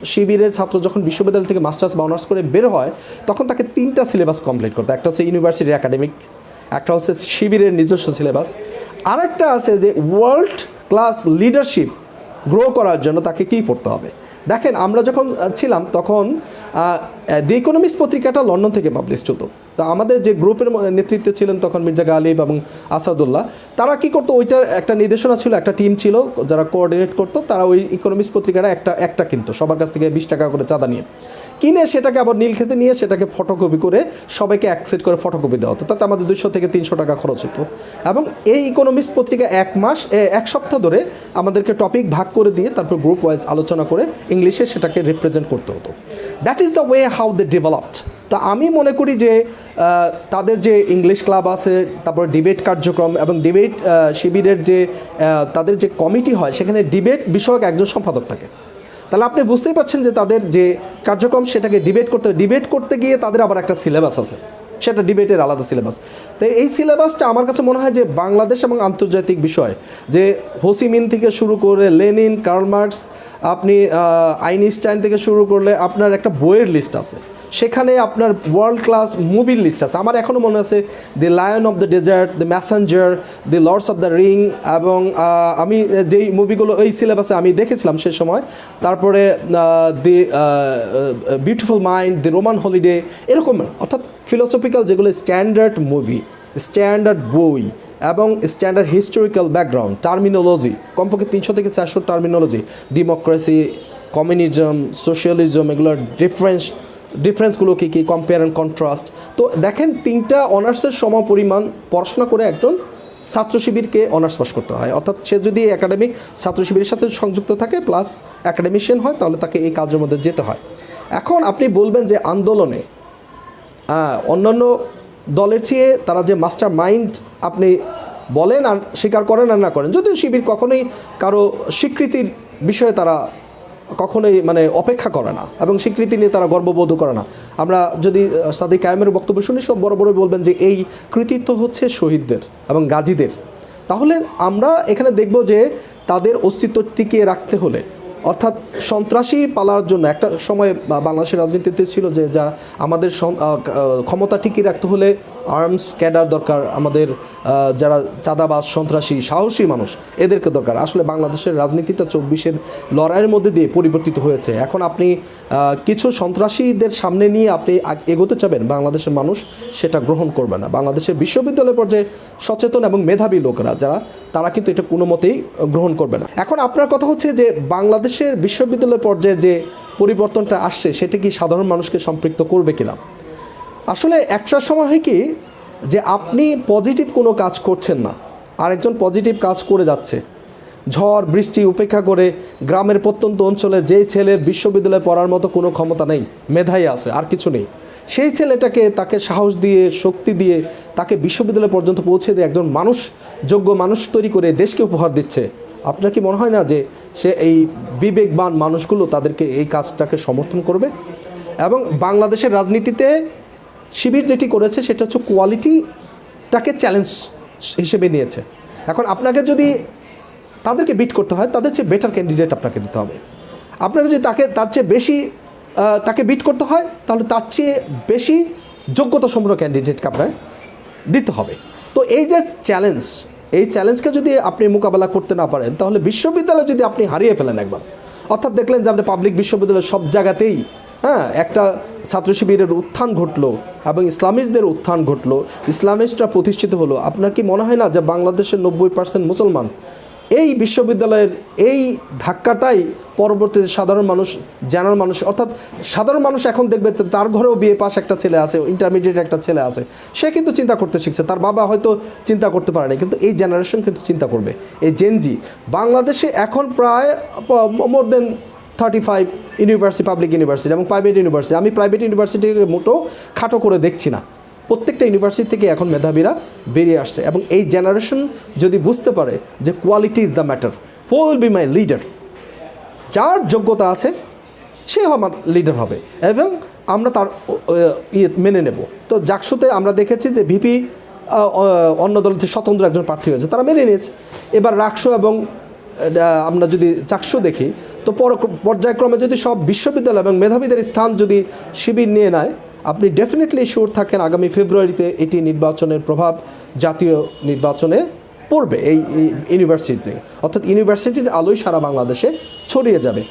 শিবিরের ছাত্র যখন বিশ্ববিদ্যালয় থেকে মাস্টার্স বা অনার্স করে বের হয়, তখন তাকে তিনটা সিলেবাস কমপ্লিট করতে একটা হচ্ছে ইউনিভার্সিটির একাডেমিক একটা হচ্ছে শিবিরের নিজস্ব সিলেবাস আরেকটা আছে যে ওয়ার্ল্ড ক্লাস লিডারশিপ গ্রো করার জন্য তাকে কী পড়তে হবে? দেখেন, আমরা যখন ছিলাম তখন দি ইকোনমিক্স পত্রিকাটা লন্ডন থেকে পাবলিশ হতো তো আমাদের যে গ্রুপের নেতৃত্বে ছিলেন তখন মির্জা গালিব এবং আসাদুল্লাহ, তারা কি করতো, ওইটার একটা নির্দেশনা ছিল, একটা টিম ছিল, যারা কোঅর্ডিনেট করতো, তারা ওই ইকোনমিক্স পত্রিকাটা একটা একটা কিনতো, সবার কাছ থেকে বিশ টাকা করে চাঁদা নিয়ে। কিনে সেটাকে আবার নীলক্ষেতে নিয়ে সেটাকে ফটোকপি করে সবাইকে অ্যাকসেপ্ট করে ফটোকপি দেওয়া হতো। তাতে আমাদের দুশো থেকে তিনশো টাকা খরচ হতো। এবং এই ইকোনমিক্স পত্রিকা এক মাস এক সপ্তাহ ধরে আমাদেরকে টপিক ভাগ করে দিয়ে তারপর গ্রুপ ওয়াইজ আলোচনা করে ইংলিশে সেটাকে রিপ্রেজেন্ট করতে হতো। That is the way how they developed তা আমি মনে করি যে তাদের যে ইংলিশ ক্লাব আছে, তারপর ডিবেট কার্যক্রম এবং ডিবেট শিবিরের যে তাদের যে কমিটি হয়, সেখানে ডিবেট বিষয়ক একজন সম্পাদক থাকে। তাহলে আপনি বুঝতেই পারছেন যে তাদের যে কার্যক্রম, সেটাকে ডিবেট করতে ডিবেট করতে গিয়ে তাদের আবার একটা সিলেবাস আছে। সেটা ডিবেটের আলাদা সিলেবাস। তো এই সিলেবাসটা আমার কাছে মনে হয় যে বাংলাদেশ এবং আন্তর্জাতিক বিষয়, যে হোসিমিন থেকে শুরু করে লেনিন, কার্ল মার্কস, আপনি আইনস্টাইন থেকে শুরু করলে আপনার একটা বইয়ের লিস্ট আছে। সেখানে আপনার ওয়ার্ল্ড ক্লাস মুভির লিস্ট আছে। আমার এখনও মনে আছে the lion of the desert the messenger the lords of the ring এবং আমি যেই মুভিগুলো এই সিলেবাসে আমি দেখেছিলাম সে সময়, তারপরে the beautiful mind the roman holiday এরকম অর্থাৎ ফিলোসফিক্যাল যেগুলো স্ট্যান্ডার্ড মুভি স্ট্যান্ডার্ড বই এবং স্ট্যান্ডার্ড হিস্টোরিক্যাল ব্যাকগ্রাউন্ড টার্মিনোলজি কমপক্ষে তিনশো থেকে চারশো টার্মিনোলজি ডেমোক্রেসি কমিউনিজম সোশ্যালিজম এগুলোর ডিফারেন্স ডিফারেন্সগুলো কী কী কম্পেয়ার অ্যান্ড কন্ট্রাস্ট তো দেখেন তিনটা অনার্সের সম পরিমাণ পড়াশোনা করে একজন ছাত্র শিবিরকে অনার্স পাস করতে হয়। অর্থাৎ সে যদি একাডেমিক ছাত্র শিবিরের সাথে সংযুক্ত থাকে প্লাস একাডেমিশিয়ান হয়, তাহলে তাকে এই কাজের মধ্যে যেতে হয়। এখন আপনি বলবেন যে আন্দোলনে অন্যান্য দলের চেয়ে তারা যে মাস্টার মাইন্ড আপনি বলেন আর স্বীকার করেন আর না করেন যদিও শিবির কখনোই কারও স্বীকৃতির বিষয়ে তারা কখনোই মানে অপেক্ষা করে না এবং স্বীকৃতি নিয়ে তারা গর্ববোধ করে না। আমরা যদি আহ, সাদি কায়েমের বক্তব্য শুনি সব বড় বড় বলবেন যে এই কৃতিত্ব হচ্ছে শহীদদের এবং গাজীদের। তাহলে আমরা এখানে দেখব যে তাদের অস্তিত্ব টিকিয়ে রাখতে হলে অর্থাৎ সন্ত্রাসী পালার জন্য একটা সময় বাংলাদেশের রাজনীতিতে ছিল যে যা আমাদের ক্ষমতা ঠিকই রাখতে হলে আর্মস, ক্যাডার দরকার আমাদের যারা চাঁদাবাজ, সন্ত্রাসী, সাহসী মানুষ, এদেরকে দরকার। আসলে বাংলাদেশের রাজনীতিটা চব্বিশের লড়াইয়ের মধ্যে দিয়ে পরিবর্তিত হয়েছে। এখন আপনি কিছু সন্ত্রাসীদের সামনে নিয়ে আপনি এগোতে চাবেন, বাংলাদেশের মানুষ সেটা গ্রহণ করবে না। বাংলাদেশের বিশ্ববিদ্যালয় পর্যায়ে সচেতন এবং মেধাবী লোকেরা যারা, তারা কিন্তু এটা কোনো মতেই গ্রহণ করবে না। এখন আপনার কথা হচ্ছে যে, বাংলাদেশের বিশ্ববিদ্যালয় পর্যায়ে যে পরিবর্তনটা আসছে, সেটা কি সাধারণ মানুষকে সম্পৃক্ত করবে কিনা? আসলে একটা সময় হয় কি, যে আপনি পজিটিভ কোনো কাজ করছেন না, আরেকজন পজিটিভ কাজ করে যাচ্ছে। ঝড়, বৃষ্টি উপেক্ষা করে গ্রামের প্রত্যন্ত অঞ্চলে যেই ছেলের বিশ্ববিদ্যালয়ে পড়ার মতো কোনো ক্ষমতা নেই, মেধাই আছে, আর কিছু নেই। সেই ছেলেটাকে তাকে সাহস দিয়ে, শক্তি দিয়ে, তাকে বিশ্ববিদ্যালয় পর্যন্ত পৌঁছে দিয়ে একজন মানুষ, যোগ্য মানুষ তৈরি করে দেশকে উপহার দিচ্ছে। আপনার কি মনে হয় না যে সে এই বিবেকবান মানুষগুলো তাদেরকে এই কাজটাকে সমর্থন করবে? এবং বাংলাদেশের রাজনীতিতে শিবির যেটি করেছে সেটা হচ্ছে কোয়ালিটিটাকে চ্যালেঞ্জ হিসেবে নিয়েছে। এখন আপনাকে যদি তাদেরকে বিট করতে হয়, তাদের চেয়ে বেটার ক্যান্ডিডেট আপনাকে দিতে হবে। আপনাকে যদি তাকে, তার চেয়ে বেশি তাকে বিট করতে হয়, তাহলে তার চেয়ে বেশি যোগ্যতা সম্পন্ন ক্যান্ডিডেটকে আপনার দিতে হবে। তো এই যে চ্যালেঞ্জ এই চ্যালেঞ্জকে যদি আপনি মোকাবেলা করতে না পারেন, তাহলে বিশ্ববিদ্যালয় যদি আপনি হারিয়ে ফেলেন একবার, অর্থাৎ দেখলেন যে আপনি পাবলিক বিশ্ববিদ্যালয় সব জায়গাতেই হ্যাঁ একটা ছাত্র শিবিরের উত্থান ঘটলো এবং ইসলামিস্টদের উত্থান ঘটলো। ইসলামিস্টরা প্রতিষ্ঠিত হলো। আপনার কি মনে হয় না যে বাংলাদেশের নব্বই পার্সেন্ট মুসলমান? এই বিশ্ববিদ্যালয়ের এই ধাক্কাটাই পরবর্তীতে সাধারণ মানুষ, জেনারেল মানুষ, অর্থাৎ সাধারণ মানুষ এখন দেখবে তার ঘরেও বিয়ে পাশ একটা ছেলে আছে ইন্টারমিডিয়েট একটা ছেলে আছে। সে কিন্তু চিন্তা করতে শিখছে। তার বাবা হয়তো চিন্তা করতে পারেনি কিন্তু এই জেনারেশন কিন্তু চিন্তা করবে। এই জেনজি বাংলাদেশে এখন প্রায় more than thirty five university public university এবং প্রাইভেট ইউনিভার্সিটি আমি প্রাইভেট ইউনিভার্সিটিকে মোটো খাটো করে দেখছি না। প্রত্যেকটা ইউনিভার্সিটি থেকে এখন মেধাবীরা বেরিয়ে আসছে এবং এই জেনারেশন যদি বুঝতে পারে যে quality is the matter who will be my leader যার যোগ্যতা আছে, সে আমার লিডার হবে এবং আমরা তার ইয়ে মেনে নেব। তো জাকসুতে আমরা দেখেছি যে ভিপি অন্য দল থেকে স্বতন্ত্র একজন প্রার্থী হয়েছে, তারা মেনে নিয়েছে। এবার রাকসো এবং আমরা যদি চাকসু দেখি তো পর পর্যায়ক্রমে যদি সব বিশ্ববিদ্যালয় এবং মেধাবীদের স্থান যদি শিবির নিয়ে নেয়, আপনি ডেফিনেটলি শিওর থাকেন আগামী ফেব্রুয়ারিতে এটি নির্বাচনের প্রভাব জাতীয় নির্বাচনে পড়বে এই ইউনিভার্সিটিতে অর্থাৎ ইউনিভার্সিটির আলোই সারা বাংলাদেশে ছড়িয়ে যাবে।